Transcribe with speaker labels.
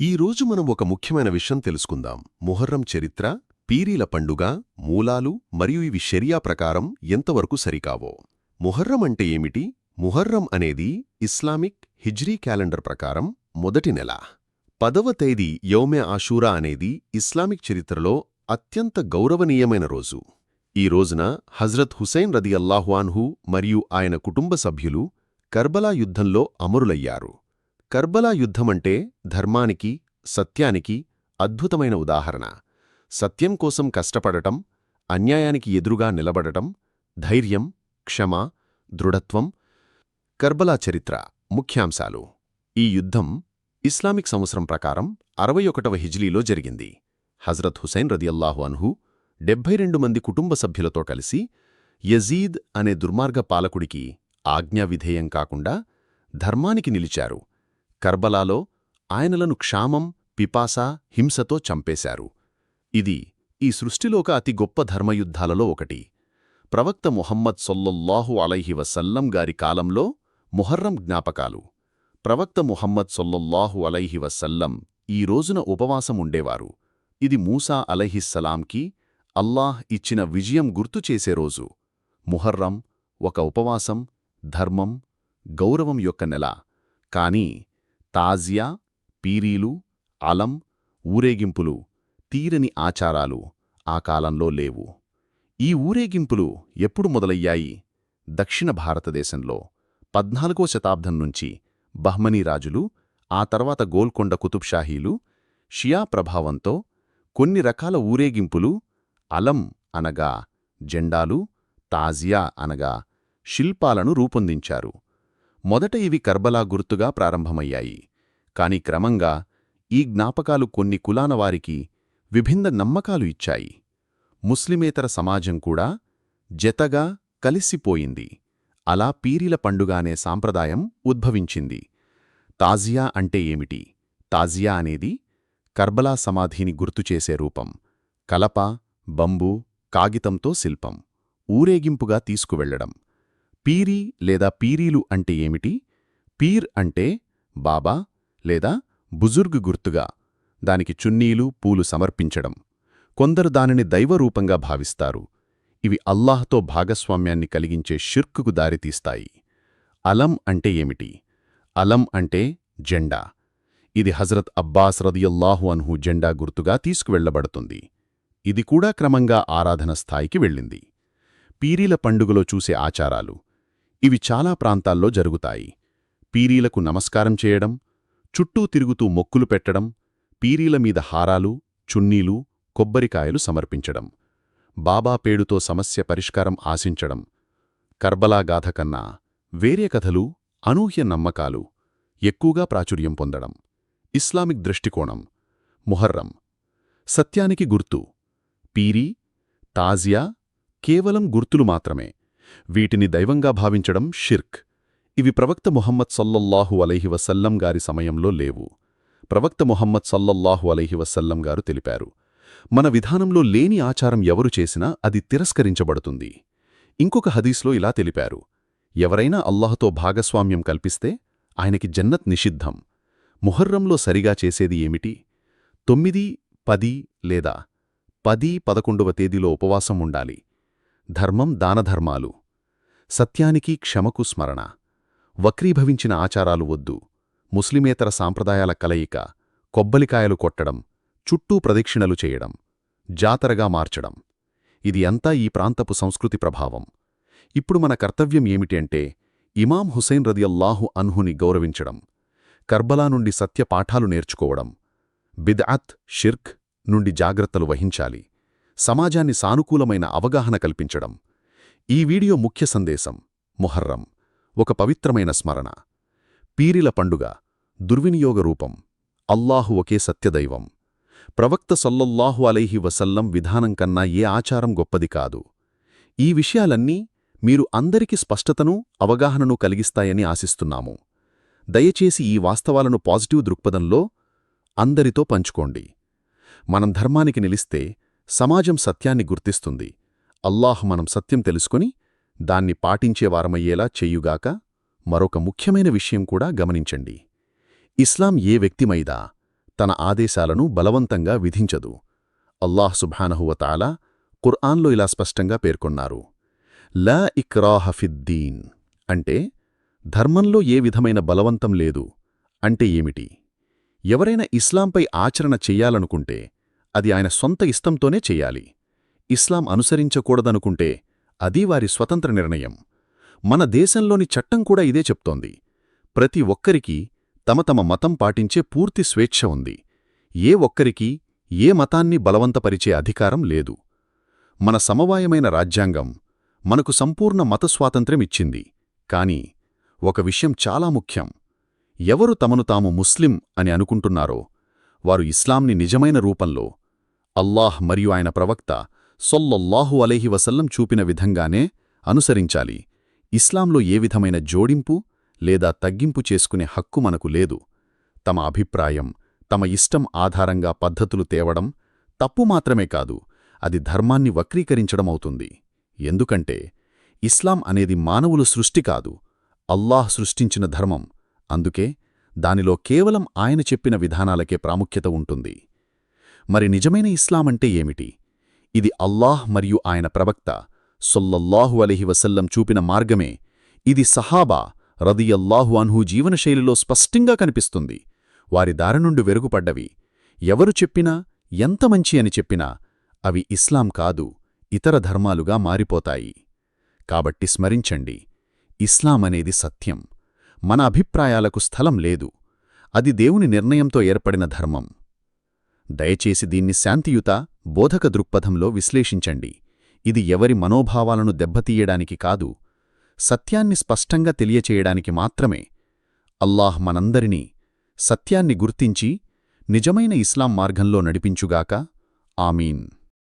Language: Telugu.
Speaker 1: ఈ రోజు మనం ఒక ముఖ్యమైన విషయం తెలుసుకుందాం. ముహర్రం చరిత్ర పీరీల పండుగ మూలాలు మరియు ఇవి షెరియా ప్రకారం ఎంతవరకు సరికావో. ముహర్రం అంటే ఏమిటి? ముహర్రం అనేది ఇస్లామిక్ హిజ్రీ క్యాలెండర్ ప్రకారం మొదటి నెల. పదవ తేదీ యౌమె ఆషూరా అనేది ఇస్లామిక్ చరిత్రలో అత్యంత గౌరవనీయమైన రోజు. ఈ రోజున హజ్రత్ హుసైన్ రది అల్లాహ్వాన్హు మరియు ఆయన కుటుంబ సభ్యులు కర్బలా యుద్ధంలో అమరులయ్యారు. కర్బలా యుద్ధమంటే ధర్మానికి సత్యానికి అద్భుతమైన ఉదాహరణ. సత్యం కోసం కష్టపడటం అన్యాయానికి ఎదురుగా నిలబడటం ధైర్యం క్షమ దృఢత్వం కర్బలా చరిత్ర ముఖ్యాంశాలు. ఈ యుద్ధం ఇస్లామిక్ సంవత్సరం ప్రకారం అరవై ఒకటవ హిజ్లీలో జరిగింది. హజ్రత్ హుసైన్ రదియల్లాహు అన్హు డెబ్బై రెండు మంది కుటుంబ సభ్యులతో కలిసి యజీద్ అనే దుర్మార్గ పాలకుడికి ఆజ్ఞావిధేయం కాకుండా ధర్మానికి నిలిచారు. కర్బలాలో ఆయనలను క్షామం పిపాస హింసతో చంపేశారు. ఇది ఈ సృష్టిలోక అతి గొప్ప ధర్మయుద్ధాలలో ఒకటి. ప్రవక్త ముహమ్మద్ సొల్లల్లాహు అలైహి వసల్లం గారి కాలంలో ముహర్రం జ్ఞాపకాలు. ప్రవక్త ముహమ్మద్ సొల్లల్లాహు అలైహి వసల్లం ఈ రోజున ఉపవాసం ఉండేవారు. ఇది మూసా అలైహిస్సలాంకి అల్లాహ్ ఇచ్చిన విజయం గుర్తు చేసే రోజు. ముహర్రం ఒక ఉపవాసం ధర్మం గౌరవం యొక్క నెల. కానీ తాజియా పీరీలు అలం ఊరేగింపులు తీరని ఆచారాలు ఆ కాలంలో లేవు. ఈ ఊరేగింపులు ఎప్పుడు మొదలయ్యాయి? దక్షిణ భారతదేశంలో పద్నాలుగో శతాబ్దం నుంచి బహ్మనీ రాజులు ఆ తర్వాత గోల్కొండ కుతుబ్షాహీలు షియా ప్రభావంతో కొన్ని రకాల ఊరేగింపులు అలం అనగా జెండాలు తాజియా అనగా శిల్పాలను రూపొందించారు. మొదట ఇవి కర్బలా గుర్తుగా ప్రారంభమయ్యాయి. కాని క్రమంగా ఈ జ్ఞాపకాలు కొన్ని కులానవారికి విభిన్న నమ్మకాలు ఇచ్చాయి. ముస్లిమేతర సమాజం కూడా జతగా కలిసిపోయింది. అలా పీరిల పండుగ అనే సాంప్రదాయం ఉద్భవించింది. తాజియా అంటే ఏమిటి? తాజియా అనేది కర్బలా సమాధిని గుర్తుచేసే రూపం. కలప బంబు కాగితంతో శిల్పం. ఊరేగింపుగా తీసుకువెళ్ళడం. పీరీ లేదా పీరీలు అంటే ఏమిటి? పీర్ అంటే బాబా లేదా బుజుర్గ్ గుర్తుగా దానికి చున్నీలు పూలు సమర్పించడం. కొందరు దానిని దైవరూపంగా భావిస్తారు. ఇవి అల్లాహ్తో భాగస్వామ్యాన్ని కలిగించే షిర్కుకు దారితీస్తాయి. అలం అంటే ఏమిటి? అలం అంటే జెండా. ఇది హజరత్ అబ్బాస్ రదియల్లాహు అన్హు జెండా గుర్తుగా తీసుకువెళ్ళబడుతుంది ఇది కూడా క్రమంగా ఆరాధన స్థాయికి వెళ్ళింది. పీరీల పండుగలో చూసే ఆచారాలు. ఇవి చాలా ప్రాంతాల్లో జరుగుతాయి. పీరీలకు నమస్కారం చేయడం చుట్టూ తిరుగుతూ మొక్కులు పెట్టడం పీరీల మీద హారాలు చున్నీలు కొబ్బరికాయలు సమర్పించడం బాబా పేడుతో సమస్య పరిష్కారం ఆశించడం కర్బలా గాథ కన్నా వేరే కథలు అనూహ్య నమ్మకాలు ఎక్కువగా ప్రాచుర్యం పొందడం ఇస్లామిక్ దృష్టికోణం ముహర్రం సత్యానికి గుర్తు పీరీ తాజియా కేవలం గుర్తులు మాత్రమే. వీటిని దైవంగా భావించడం షిర్క్. ఇవి ప్రవక్త ముహమ్మద్ సల్లల్లాహు అలైహి వసల్లం గారి సమయంలో లేవు. ప్రవక్త ముహమ్మద్ సల్లల్లాహు అలైహి వసల్లం గారు తెలిపారు మన విధానంలో లేని ఆచారం ఎవరు చేసినా అది తిరస్కరించబడుతుంది. ఇంకొక హదీస్లో ఇలా తెలిపారు ఎవరైనా అల్లాహతో భాగస్వామ్యం కల్పిస్తే ఆయనకి జన్నత్ నిషిద్ధం. ముహర్రంలో సరిగా చేసేది ఏమిటి? తొమ్మిది పది లేదా పది పదకొండవ తేదీలో ఉపవాసం ఉండాలి. ధర్మం దానధర్మాలు. సత్యానికి క్షమకు స్మరణ. వక్రీభవించిన ఆచారాలు వద్దు. ముస్లిమేతర సాంప్రదాయాల కలయిక కొబ్బలికాయలు కొట్టడం చుట్టూ ప్రదక్షిణలు చేయడం జాతరగా మార్చడం. ఇది అంతా ఈ ప్రాంతపు సంస్కృతి ప్రభావం. ఇప్పుడు మన కర్తవ్యం ఏమిటంటే ఇమాం హుసేన్ రదియల్లాహు అన్హుని గౌరవించడం కర్బలా నుండి సత్య పాఠాలు నేర్చుకోవడం బిద్అత్ షిర్క్ నుండి జాగ్రత్తలు వహించాలి. సమాజాన్ని సానుకూలమైన అవగాహన కల్పించడం. ఈ వీడియో ముఖ్య సందేశం. ముహర్రం. ఒక పవిత్రమైన స్మరణ. పీరిల పండుగ. దుర్వినియోగ రూపం. అల్లాహు ఒకే సత్యదైవం. ప్రవక్త సల్లల్లాహు అలైహి వసల్లం విధానం కన్నా ఏ ఆచారం గొప్పది కాదు. ఈ విషయాలన్నీ మీరు అందరికీ స్పష్టతను అవగాహనను కలిగిస్తాయని ఆశిస్తున్నాము. దయచేసి ఈ వాస్తవాలను పాజిటివ్ దృక్పథంలో అందరితో పంచుకోండి. మనం ధర్మానికి నిలిస్తే సమాజం సత్యాన్ని గుర్తిస్తుంది. అల్లాహ్ మనం సత్యం తెలుసుకుని దాన్ని పాటించేవారమయ్యేలా చెయ్యుగాక మరొక ముఖ్యమైన విషయం కూడా గమనించండి. ఇస్లాం ఏ వ్యక్తిమైదా
Speaker 2: తన ఆదేశాలను బలవంతంగా విధించదు. అల్లాహ్ సుభానహువతాలా కుర్ఆన్లో ఇలా స్పష్టంగా పేర్కొన్నారు. ల ఇక్రాహఫిద్దీన్ అంటే ధర్మంలో ఏ విధమైన బలవంతం లేదు అంటే ఏమిటి? ఎవరైనా ఇస్లాంపై ఆచరణ చెయ్యాలనుకుంటే అది ఆయన సొంత ఇష్టంతోనే చెయ్యాలి ఇస్లాం అనుసరించకూడదనుకుంటే అది వారి స్వతంత్ర నిర్ణయం. మన దేశంలోని చట్టం కూడా ఇదే చెప్తోంది. ప్రతి ఒక్కరికీ తమ తమ మతం పాటించే పూర్తి స్వేచ్ఛ ఉంది. ఏ ఒక్కరికీ ఏ మతాన్ని బలవంతపరిచే అధికారం లేదు. మన సమవాయమైన రాజ్యాంగం మనకు సంపూర్ణ మత స్వాతంత్ర్యం ఇచ్చింది. కాని ఒక విషయం చాలా ముఖ్యం. ఎవరు తమను తాము ముస్లిం అని అనుకుంటున్నారో వారు ఇస్లాంని నిజమైన రూపంలో అల్లాహ్ మరియు ఆయన ప్రవక్త సొల్లొల్లాహు అలైహి వసల్లం చూపిన విధంగానే అనుసరించాలి. ఇస్లాంలో ఏ విధమైన జోడింపు లేదా తగ్గింపు చేసుకునే హక్కు మనకు లేదు. తమ అభిప్రాయం తమ ఇష్టం ఆధారంగా పద్ధతులు తేవడం తప్పు మాత్రమే కాదు అది ధర్మాన్ని వక్రీకరించడమవుతుంది ఎందుకంటే ఇస్లాం అనేది మానవులు సృష్టి కాదు అల్లాహ్ సృష్టించిన ధర్మం. అందుకే దానిలో కేవలం ఆయన చెప్పిన విధానాలకే ప్రాముఖ్యత ఉంటుంది. మరి నిజమైన ఇస్లాం అంటే ఏమిటి? ఇది అల్లాహ్ మరియు ఆయన ప్రవక్త సొల్లల్లాహు అలహి వసల్లం చూపిన మార్గమే. ఇది సహాబా రదియల్లాహు అన్హు జీవనశైలిలో స్పష్టంగా కనిపిస్తుంది. వారి దారి నుండి వెరుగుపడ్డవి. ఎవరు చెప్పినా ఎంత మంచి అని చెప్పినా అవి ఇస్లాం కాదు ఇతర ధర్మాలుగా మారిపోతాయి. కాబట్టి స్మరించండి. ఇస్లాం అనేది సత్యం. మన అభిప్రాయాలకు స్థలం లేదు. అది దేవుని నిర్ణయంతో ఏర్పడిన ధర్మం. దయచేసి దీన్ని శాంతియుత బోధక దృక్పథంలో విశ్లేషించండి. ఇది ఎవరి మనోభావాలను దెబ్బతీయడానికి కాదు సత్యాన్ని స్పష్టంగా తెలియచేయడానికి మాత్రమే. అల్లాహ్ మనందరినీ సత్యాన్ని గుర్తించి నిజమైన ఇస్లాం మార్గంలో నడిపించుగాక. ఆమీన్.